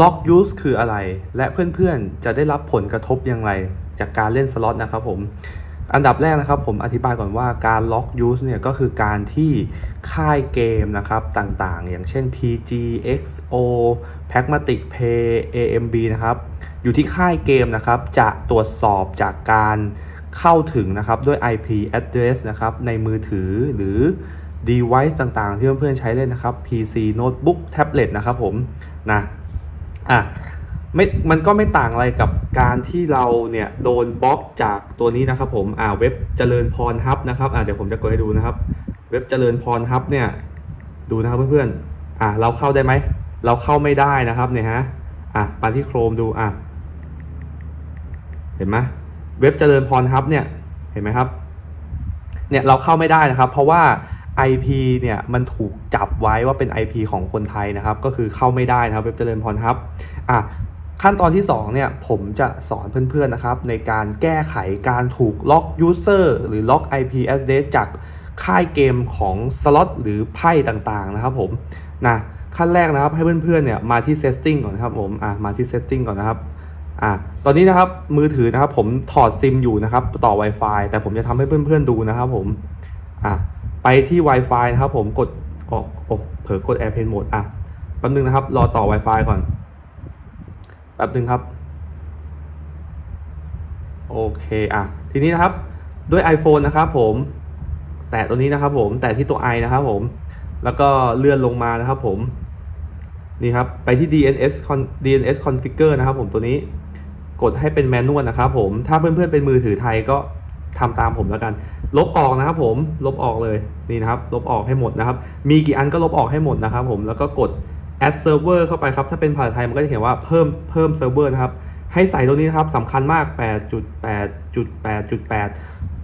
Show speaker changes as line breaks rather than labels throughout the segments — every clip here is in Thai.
ล็อกยูสคืออะไร และเพื่อนๆ จะได้รับผลกระทบอย่างไร จากการเล่นสล็อตนะครับผมอันดับแรกนะครับผมอธิบายก่อนว่าการล็อกยูสเนี่ยก็คือการที่ค่ายเกมนะครับต่างๆ อย่างเช่น PG XO Pragmatic pay AMB นะครับอยู่ที่ค่ายเกมนะครับจะตรวจสอบจากการเข้าถึงนะครับด้วย IP address นะครับในมือถือหรือ device ต่างๆ ที่เพื่อนๆใช้เล่นนะครับ PC Notebook Tablet นะครับผมนะ อะไม่มันก็ไม่ต่างอะไรกับการที่เราเนี่ยโดนบล็อกจากตัวนี้นะครับผมอ่าเว็บเจริญพรฮับนะครับอ่าเดี๋ยวผมจะกดให้ดูนะครับ เว็บเจริญพรฮับเนี่ยดูนะครับเพื่อนๆอ่าเราเข้าได้ไหม เราเข้าไม่ได้นะครับเนี่ยฮะอะไปที่โครมดูอะเห็นไหมเว็บเจริญพรฮับเนี่ยเห็นไหมครับเนี่ยเราเข้าไม่ได้นะครับ เพราะว่า IP เนี่ยมันถูกจับไว้ว่าเป็น IP ของคนไทยนะครับ ก็คือเข้าไม่ได้นะครับเว็บเจริญพรฮับอะขั้นตอนที่2เนี่ยผมจะสอนเพื่อนๆนะครับ ในการแก้ไขการถูกล็อก User หรือล็อก IP address จากค่ายเกมของสล็อตหรือไพ่ต่างๆนะครับผมนะขั้นแรกนะครับให้เพื่อนๆเนี่ยมาที่ setting ก่อนนะครับผมอะมาที่ setting ก่อนนะครับอะตอนนี้นะครับมือถือนะครับผมถอดซิมอยู่นะครับต่อ Wi-Fi แต่ผมจะทำให้เพื่อนๆดูนะครับผมอะ ไปที่ Wi-Fi นะครับผมกดออกโอ้เผลอกด Airplane Mode อะแป๊บนึงนะครับ รอต่อ Wi-Fi ก่อนแป๊บนึงครับ โอเคอะทีนี้นะครับด้วย iPhone นะครับผมแตะตัวนี้นะครับผมแตะที่ตัว i นะครับผมแล้วก็เลื่อนลงมานะครับผมนี่ครับไปที่ DNS DNS configure นะครับผมตัวนี้กดให้เป็นแมนนวลนะครับผมถ้าเพื่อนๆเป็นมือถือไทยก็ ทำตามผมแล้วกัน ลบออกนะครับผมลบออกเลยนี่นะครับ ลบออกให้หมดนะครับ มีกี่อันก็ลบออกให้หมดนะครับผมแล้วก็กด add server เข้าไปครับ ถ้าเป็นภาษาไทยมันก็จะเขียนว่าเพิ่มเพิ่มเซิร์ฟเวอร์นะครับ ให้ใส่ตรงนี้นะครับสำคัญมาก 8.8.8.8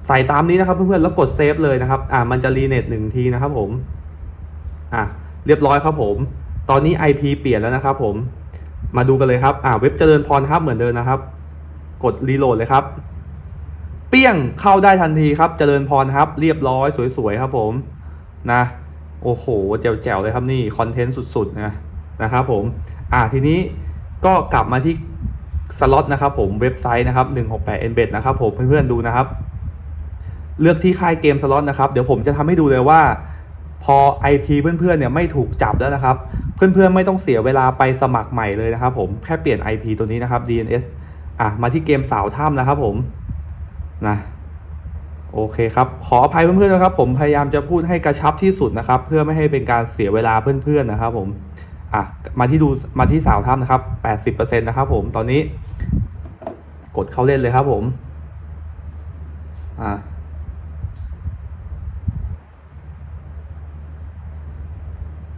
ใส่ตามนี้นะครับเพื่อนๆ แล้วกดเซฟเลยนะครับ อ่า มันจะรีเน็ตหนึ่งทีนะครับผม อะ เรียบร้อยครับผม ตอนนี้ IP เปลี่ยนแล้วนะครับผม มาดูกันเลยครับ อ่า เว็บเจริญพรครับเหมือนเดิมนะครับ กดรีโหลดเลยครับ เปี้ยงเข้าได้ทันทีครับเจริญพรครับ เรียบร้อยสวยๆครับผมนะ โอ้โหแจ๋วๆเลยครับนี่คอนเทนต์สุดๆนะนะครับผมอ่าทีนี้ก็กลับมาที่สล็อตนะครับผมเว็บไซต์นะครับ168 Embed นะครับผมเพื่อนๆดูนะครับ เลือกที่ค่ายเกมสล็อตนะครับเดี๋ยวผมจะทำให้ดูเลยว่าพอ IP เพื่อนๆเนี่ยไม่ถูกจับแล้วนะครับ เพื่อนๆไม่ต้องเสียเวลาไปสมัครใหม่เลยนะครับผมแค่เปลี่ยน IP ตัวนี้นะครับ DNS อะมาที่เกมสาวถ้ำนะครับผม นะโอเคครับ ขออภัยเพื่อนๆนะครับ ผมพยายามจะพูดให้กระชับที่สุดนะครับ เพื่อไม่ให้เป็นการเสียเวลาเพื่อนๆนะครับ ผมอะมาที่ดูมาที่สาวถ้ำนะครับ80%นะครับ ผมตอนนี้ กดเข้าเล่นเลยครับ ผมอะ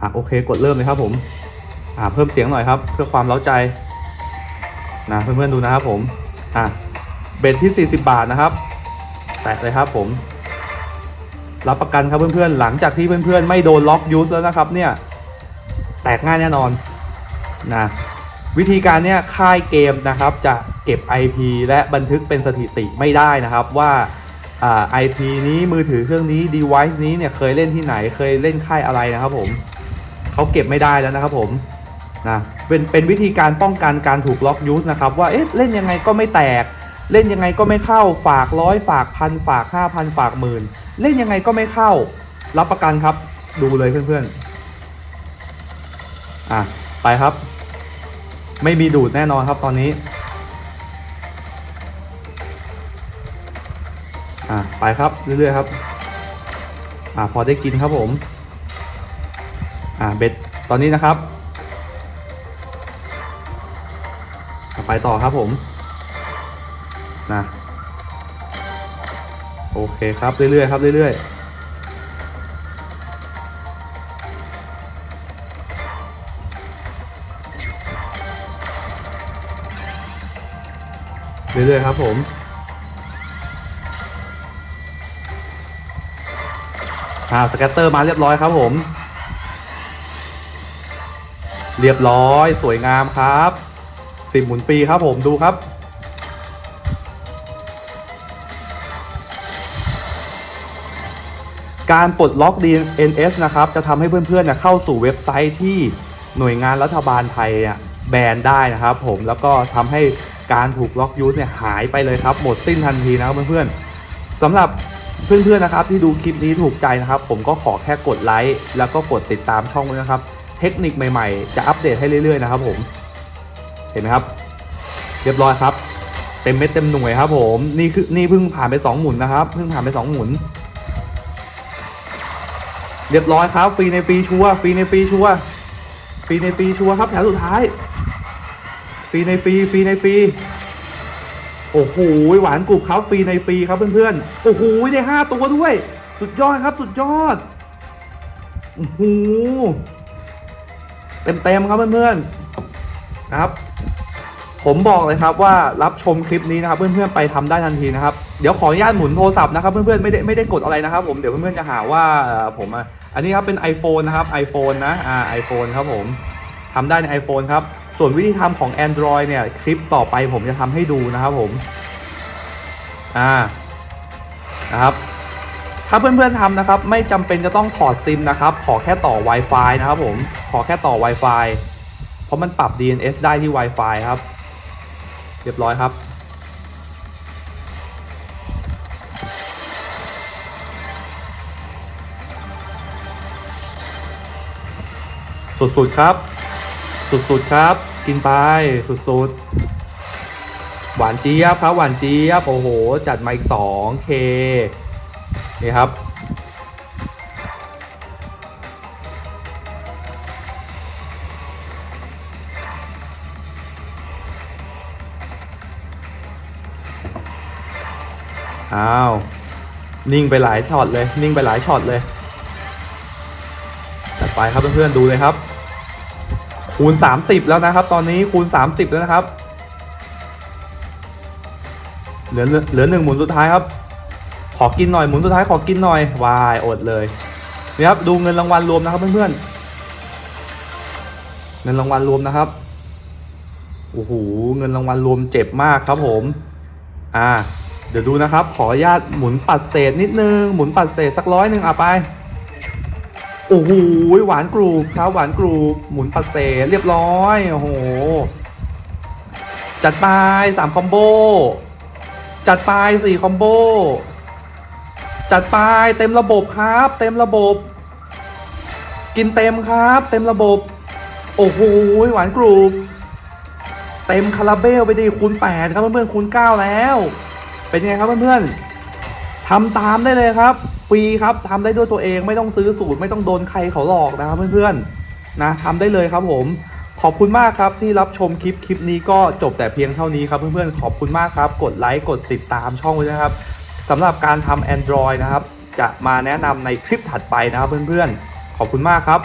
อะโอเค กดเริ่มเลยครับ ผมอ่าเพิ่มเสียงหน่อยครับ เพื่อความเล้าใจนะเพื่อนๆดูนะครับ ผมอะ เบ็ดที่ 40 บาทนะครับ แตะเลยครับผม รับประกันครับเพื่อนๆ หลังจากที่เพื่อนๆ ไม่โดนล็อกยูสแล้วนะครับเนี่ย แตกง่ายแน่นอนนะวิธีการเนี่ยค่ายเกมนะครับจะเก็บ IP และบันทึกเป็นสถิติไม่ได้นะครับว่าไอ่า IP นี้มือถือเครื่องนี้ device นี้เนี่ยเคยเล่นที่ไหนเคยเล่นค่ายอะไรนะครับผมเขาเก็บไม่ได้แล้วนะครับผมนะเป็นเป็นวิธีการป้องกันการถูกล็อกยูสนะครับว่าเอ๊ะเล่นยังไงก็ไม่แตก เล่นยังไงก็ไม่เข้าฝากร้อยฝากพันฝากห้าพันฝากหมื่นเล่นยังไงก็ไม่เข้า รับประกันครับ ดูเลยเพื่อนๆอะไปครับ ไม่มีดูดแน่นอนครับตอนนี้อะไปครับเรื่อยๆครับอะพอได้กินครับผมอ่าเบ็ดตอนนี้นะครับ ไปต่อครับผม นะโอเคครับเรื่อยๆครับเรื่อยๆเรื่อยๆครับผม อ่า สแกตเตอร์มาเรียบร้อยครับผม เรียบร้อยสวยงามครับ สิบหมุนฟรีครับผมดูครับ การปลดล็อก DNS นะครับจะทำให้เพื่อนๆเนยเข้าสู่เว็บไซต์ที่หน่วยงานรัฐบาลไทยแบนได้นะครับผมแล้วก็ทำให้การถูกล็อกยูสเนี่ยหายไปเลยครับ หมดสิ้นทันทีนะครับเพื่อนๆสำหรับเพื่อนๆนะครับที่ดูคลิปนี้ถูกใจนะครับ ผมก็ขอแค่กดไลค์แล้วก็กดติดตามช่องด้วยนะครับ เทคนิคใหม่ๆ จะอัปเดตให้เรื่อยๆนะครับผมเห็นไหมครับ เรียบร้อยครับ เต็มเม็ดเต็มหน่วยครับ ผมนี่คือนี่เพิ่งผ่านไปสองหมุนนะครับเพิ่งผ่านไปสองหมุน เรียบร้อยครับฟรีในฟรีชัวฟรีในฟรีชัวฟรีในฟรีชัวครับแถวสุดท้ายฟรีในฟรีฟรีในฟรีโอ้โหหวานกรุบครับฟรีในฟรีครับเพื่อนๆโอ้โหได้ห้าตัวด้วย สุดยอดครับสุดยอดโอ้โหเต็มเต็มๆครับเพื่อนๆนะครับ ผมบอกเลยครับว่ารับชมคลิปนี้นะครับ เพื่อนๆไปทำได้ทันทีนะครับเดี๋ยวขออนุญาตหมุนโทรศัพท์นะครับเพื่อนๆไม่ได้ไม่ได้กดอะไรนะครับ ผมเดี๋ยวเพื่อนๆจะหาว่าผมอะ อันนี้ครับเป็น iPhone นะครับ iPhone นะอ่า iPhone ครับผมทำได้ใน iPhone ครับ ส่วนวิธีทำของ Android เนี่ย คลิปต่อไปผมจะทำให้ดูนะครับผม อ่า นะครับ ถ้าเพื่อนๆทำนะครับ ไม่จำเป็นจะต้องถอดซิมนะครับ ขอแค่ต่อ Wi-Fi นะครับผม ขอแค่ต่อ Wi-Fi เพราะมันปรับ DNS ได้ที่ Wi-Fi ครับ เรียบร้อยครับ สุดๆครับ สุดๆครับ กินไปสุดๆ หวานเจี๊ยบครับหวานเจี๊ยบโอ้โห จัดมาอีกสองเคนี่ครับอ้าว นิ่งไปหลายช็อตเลย นิ่งไปหลายช็อตเลยจัดไปครับเพื่อนๆดูเลยครับ คูณ 30 แล้วนะครับ ตอนนี้คูณ 30 แล้วนะครับ เหลือเหลือหนึ่งหมุนสุดท้ายครับ ขอกินหน่อยหมุนสุดท้ายขอกินหน่อยวายอดเลยนี่ครับดูเงินรางวัลรวมนะครับเพื่อนๆเงินรางวัลรวมนะครับโอ้โหเงินรางวัลรวมเจ็บมากครับผม อ่า เดี๋ยวดูนะครับ ขออนุญาตหมุนปัดเศษนิดนึง หมุนปัดเศษสักร้อยหนึ่งอะไป โอ้โหหวานกรูบครับหวานกรูบหมุนปัดเศษเรียบร้อยโอ้โหจัดไปสามคอมโบจัดไปสี่คอมโบจัดไปเต็มระบบครับ เต็มระบบ กินเต็มครับ เต็มระบบ โอ้โหหวานกรูบเต็มคาราเบลไปดีคูณ8ครับเพื่อนๆคูณ9แล้ว เป็นไงครับเพื่อนๆ ทำตามได้เลยครับฟรีครับทำได้ด้วยตัวเองไม่ต้องซื้อสูตรไม่ต้องโดนใครเขาหลอกนะครับเพื่อนๆนะทำได้เลยครับผม ขอบคุณมากครับที่รับชมคลิปคลิปนี้ก็จบแต่เพียงเท่านี้ครับเพื่อนๆขอบคุณมากครับ กดไลค์กดติดตามช่องไว้นะครับสำหรับการทำ Android นะครับ จะมาแนะนำในคลิปถัดไปนะครับเพื่อนๆขอบคุณมากครับ